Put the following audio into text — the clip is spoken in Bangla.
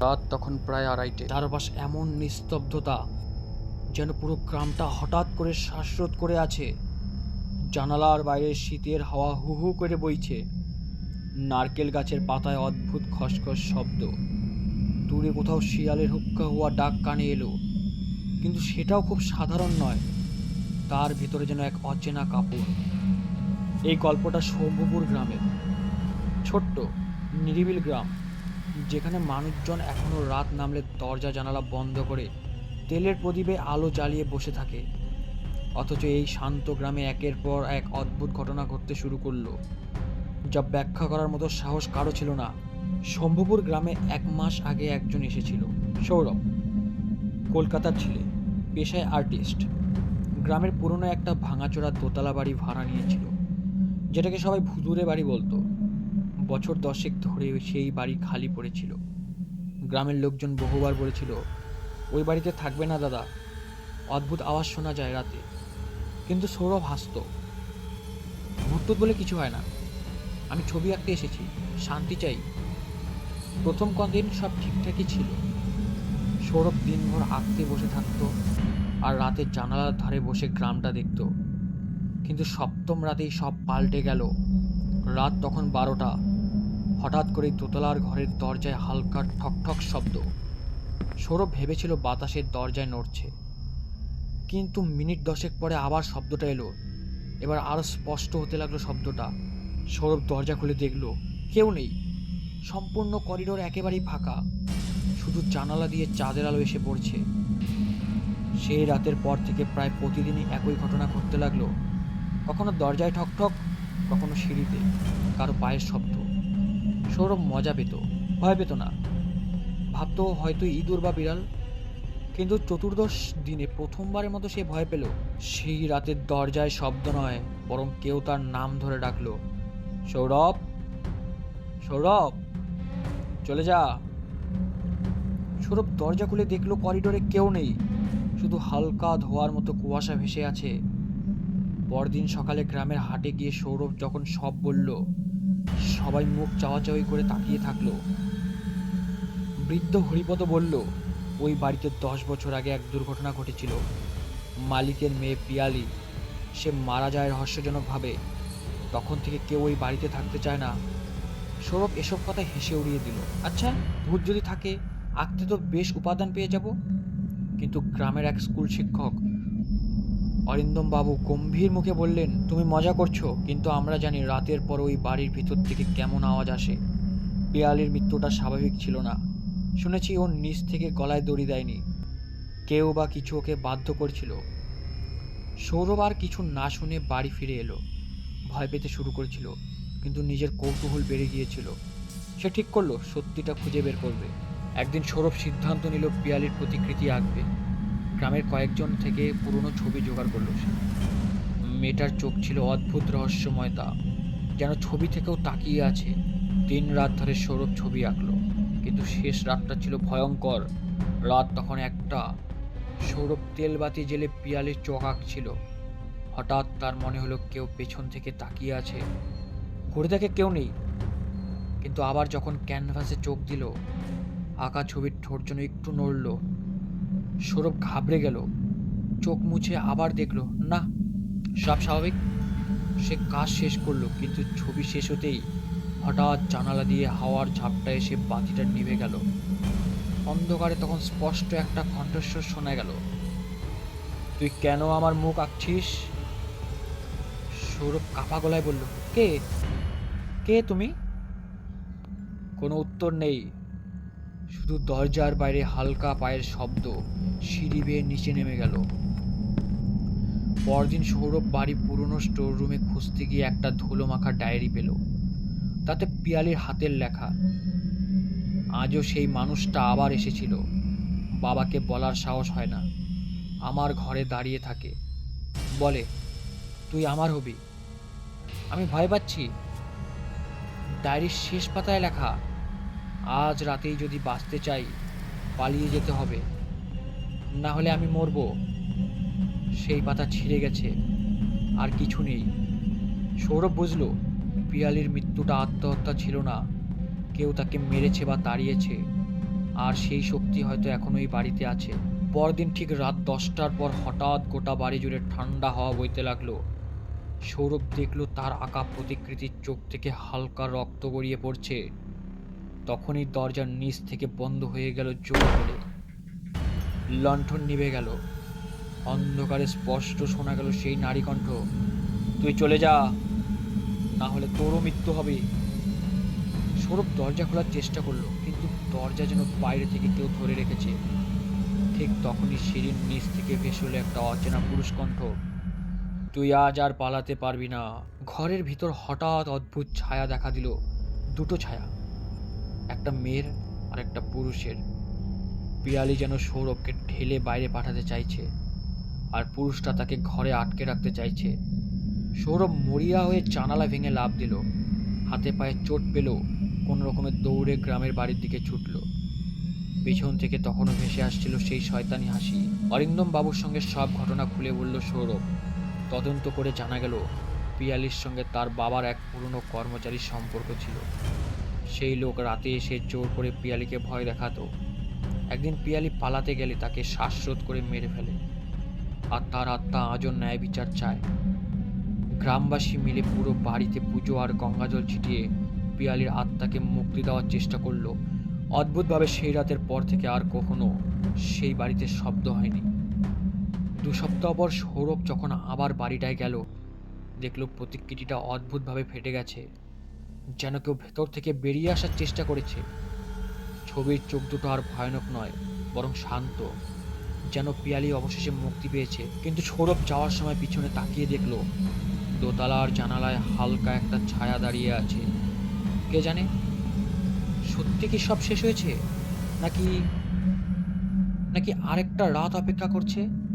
রাত তখন প্রায় আড়াইটে। চারপাশ এমন নিস্তব্ধতা যেন পুরো গ্রামটা হঠাৎ করে শ্বাসরোধ করে আছে। জানালার বাইরে শীতের হাওয়া হু হু করে বইছে। নারকেল গাছের পাতায় অদ্ভুত খসখস শব্দ। দূরে কোথাও শিয়ালের হুক্কা হওয়া ডাক কানে এলো। কিন্তু সেটাও খুব সাধারণ নয়। তার ভিতরে যেন এক অচেনা কাপড়। এই গল্পটা শম্ভুপুর গ্রামের। ছোট্ট, নিরিবিল গ্রাম। যেখানে মানুষজন এখনও রাত নামলে দরজা জানালা বন্ধ করে তেলের প্রদীপে আলো জ্বালিয়ে বসে থাকে। অথচ এই শান্ত গ্রামে একের পর এক অদ্ভুত ঘটনা ঘটতে শুরু করল, যা ব্যাখ্যা করার মতো সাহস কারও ছিল না। শম্ভুপুর গ্রামে এক মাস আগে একজন এসেছিল, সৌরভ, কলকাতার ছেলে, পেশায় আর্টিস্ট। গ্রামের পুরনো একটা ভাঙাচোরা দোতলা বাড়ি ভাড়া নিয়েছিল, যেটাকে সবাই ভুতুরে বাড়ি বলতো। বছর দশেক ধরে সেই বাড়ি খালি পড়েছিল। গ্রামের লোকজন বহুবার বলেছিল, ওই বাড়িতে থাকবে না দাদা। অদ্ভুত আওয়াজ শোনা যায় রাতে। কিন্তু সৌরভ হাসত ভুট্টুত বলে কিছু হয় না। আমি ছবি আঁকতে এসেছি, শান্তি চাই। প্রথম কদিন সব ঠিকঠাকই ছিল। সৌরভ দিনভর আঁকতে বসে থাকতো আর রাতে জানালার ধারে বসে গ্রামটা দেখতো। কিন্তু সপ্তম রাতেই সব পাল্টে গেল। রাত তখন বারোটা। হঠাৎ করে দোতলার ঘরের দরজায় হালকা ঠকঠক শব্দ। সৌরভ ভেবেছিল বাতাসের দরজায় নড়ছে। কিন্তু মিনিট দশেক পরে আবার শব্দটা এলো। এবার আরও স্পষ্ট হতে লাগল শব্দটা। সৌরভ দরজা খুলে দেখল, কেউ নেই। সম্পূর্ণ করিডোর একেবারেই ফাঁকা। শুধু জানালা দিয়ে চাঁদের আলো এসে পড়ছে। সেই রাতের পর থেকে প্রায় প্রতিদিনই একই ঘটনা ঘটতে লাগল। কখনো দরজায় ঠকঠক, কখনো সিঁড়িতে, কারও পায়ের শব্দ। সৌরভ মজা পেত, ভয় পেত না। ভাবতো হয়তো ইঁদুর বা বিড়াল, কিন্তু চতুর্দশ দিনে প্রথমবারের মতো সে ভয় পেল। সেই রাতের দরজায় শব্দ নয়, বরং কেউ তার নাম ধরে ডাকলো। সৌরভ সৌরভ, চলে যা। সৌরভ দরজা খুলে দেখল করিডোরে কেউ নেই, শুধু হালকা ধোয়ার মতো কুয়াশা ভেসে আছে। পরদিন সকালে গ্রামের হাটে গিয়ে সৌরভ যখন সব বলল সবাই মুখ চাওয়াচাওয়ি করে তাকিয়ে থাকল। বৃদ্ধ হরিপদ বলল, ওই বাড়িতে দশ বছর আগে এক দুর্ঘটনা ঘটেছিল। মালিকের মেয়ে পিয়ালি, সে মারা যায় রহস্যজনকভাবে। তখন থেকে কেউ ওই বাড়িতে থাকতে চায় না। সৌরভ এসব কথা হেসে উড়িয়ে দিল আচ্ছা ভূত যদি থাকে, আঁকতে তো বেশ উপাদান পেয়ে যাব। কিন্তু গ্রামের এক স্কুল শিক্ষক অরিন্দম বাবু গম্ভীর মুখে বললেন, তুমি মজা করছ, কিন্তু আমরা জানি রাতের পর ওই বাড়ির ভিতর থেকে কেমন আওয়াজ আসে। পিয়ালির মৃত্যুটা স্বাভাবিক ছিল না। শুনেছি ওর নিচ থেকে গলায় দড়ি দেয়নি। কেউ বা কিছু ওকে বাধ্য করছিল। সৌরভ আর কিছু না শুনে বাড়ি ফিরে এলো। ভয় পেতে শুরু করেছিল, কিন্তু নিজের কৌতূহল বেড়ে গিয়েছিল। সে ঠিক করল, সত্যিটা খুঁজে বের করবে। একদিন সৌরভ সিদ্ধান্ত নিল পিয়ালির প্রতিকৃতি আঁকবে। গ্রামের কয়েকজন থেকে পুরনো ছবি জোগাড় করল সে। মেয়েটার চোখ ছিল অদ্ভুত রহস্যময়তা যেন ছবি থেকেও তাকিয়ে আছে। দিন রাত ধরে সৌরভ ছবি আঁকলো। কিন্তু শেষ রাতটা ছিল ভয়ঙ্কর। রাত তখন একটা। সৌরভ তেলবাতি জেলে পিয়ালির চোখ আঁকছিল। হঠাৎ তার মনে হলো কেউ পেছন থেকে তাকিয়ে আছে। ঘুরে দেখে কেউ নেই। কিন্তু আবার যখন ক্যানভাসে চোখ দিল, আঁকা ছবির ঠোঁট যেন একটু নড়ল। সৌরভ ঘাবড়ে গেল। চোখ মুছে আবার দেখল, না, সব স্বাভাবিক। সে কাজ শেষ করল, কিন্তু ছবি শেষ হতেই হঠাৎ জানালা দিয়ে হাওয়ার ঝাপটা এসে বাতিটা নিভে গেল। অন্ধকারে তখন স্পষ্ট একটা কণ্ঠস্বর শোনা গেল, তুই কেন আমার মুখ আঁকছিস? সৌরভ কাপা গলায় বলল, কে? কে তুমি? কোনো উত্তর নেই, শুধু দরজার বাইরে হালকা পায়ের শব্দ। সিঁড়ি বেয়ে নিচে নেমে গেল। পরদিন সৌরভ বাড়ি পুরনো স্টোর রুমে খুঁজতে গিয়ে একটা ধুলো মাখা ডায়েরি পেল। তাতে পিয়ালির হাতের লেখা। আজও সেই মানুষটা আবার এসেছিল। বাবাকে বলার সাহস হয় না। আমার ঘরে দাঁড়িয়ে থাকে। বলে, তুই আমার হবি। আমি ভয় পাচ্ছি। ডায়েরির শেষ পাতায় লেখা, আজ রাতেই যদি বাঁচতে চাই, পালিয়ে যেতে হবে। না হলে আমি মরব। সেই পাতা ছিঁড়ে গেছে, আর কিছু নেই। সৌরভ বুঝল, পিয়ালির মৃত্যুটা আত্মহত্যা ছিল না। কেউ তাকে মেরেছে বা তাড়িয়েছে, আর সেই শক্তি হয়তো এখনও এই বাড়িতে আছে। পরদিন ঠিক রাত দশটার পর হঠাৎ গোটা বাড়ি জুড়ে ঠান্ডা হাওয়া বইতে লাগল। সৌরভ দেখল তার আঁকা প্রতিকৃতির চোখ থেকে হালকা রক্ত গড়িয়ে পড়ছে। তখনই দরজার নিচ থেকে বন্ধ হয়ে গেল জোর করে লণ্ঠন নিভে গেল। অন্ধকারে স্পষ্ট শোনা গেল সেই নারী কণ্ঠ তুই চলে যা না হলে তোরও মৃত্যু হবে। সৌরভ দরজা খোলার চেষ্টা করল, কিন্তু দরজা যেন বাইরে থেকে কেউ ধরে রেখেছে। ঠিক তখনই সিঁড়ির নিচ থেকে ভেসে এলো একটা অচেনা পুরুষ কণ্ঠ তুই আজ আর পালাতে পারবি না। ঘরের ভিতর হঠাৎ অদ্ভুত ছায়া দেখা দিল, দুটো ছায়া, একটা মেয়ের আর একটা পুরুষের। পিয়ালি যেন সৌরভকে ঠেলে বাইরে পাঠাতে চাইছে, আর পুরুষটা তাকে ঘরে আটকে রাখতে চাইছে। সৌরভ মরিয়া হয়ে জানালা ভেঙে লাভ দিল। হাতে পায়ে চোট পেল, কোনো রকমের দৌড়ে গ্রামের বাড়ির দিকে ছুটল। পেছন থেকে তখনও ভেসে আসছিল সেই শয়তানি হাসি। অরিন্দম বাবুর সঙ্গে সব ঘটনা খুলে বলল সৌরভ। তদন্ত করে জানা গেল পিয়ালির সঙ্গে তার বাবার এক পুরনো কর্মচারীর সম্পর্ক ছিল। সেই লোক রাতে এসে জোর করে পিয়ালিকে ভয় দেখাতো। একদিন পিয়ালি পালাতে গেলে তাকে শ্বাসরোধ করে মেরে ফেলে। আর তার আত্মা আজও ন্যায় বিচার চায়। গ্রামবাসী মিলে পুরো বাড়িতে পুজো আর গঙ্গাজল ছিটিয়ে পিয়ালির আত্মাকে মুক্তি দেওয়ার চেষ্টা করল। অদ্ভুতভাবে সেই রাতের পর থেকে আর কখনো সেই বাড়িতে শব্দ হয়নি। দু সপ্তাহ পর সৌরভ যখন আবার বাড়িটায় গেল, দেখল প্রতিকৃতিটা অদ্ভুতভাবে ফেটে গেছে। যেন কেউ ভেতর থেকে বেরিয়ে আসার চেষ্টা করেছে। ছবির চোখ দুটো আর ভয়ানক নয়, বরং শান্ত। যেন পিয়ালি অবশেষে মুক্তি পেয়েছে, কিন্তু সৌরভ যাওয়ার সময় পিছনে তাকিয়ে দেখল, দোতলার জানালায় হালকা একটা ছায়া দাঁড়িয়ে আছে। কে জানে? সত্যি কি সব শেষ হয়েছে? নাকি নাকি আরেকটা রাত অপেক্ষা করছে?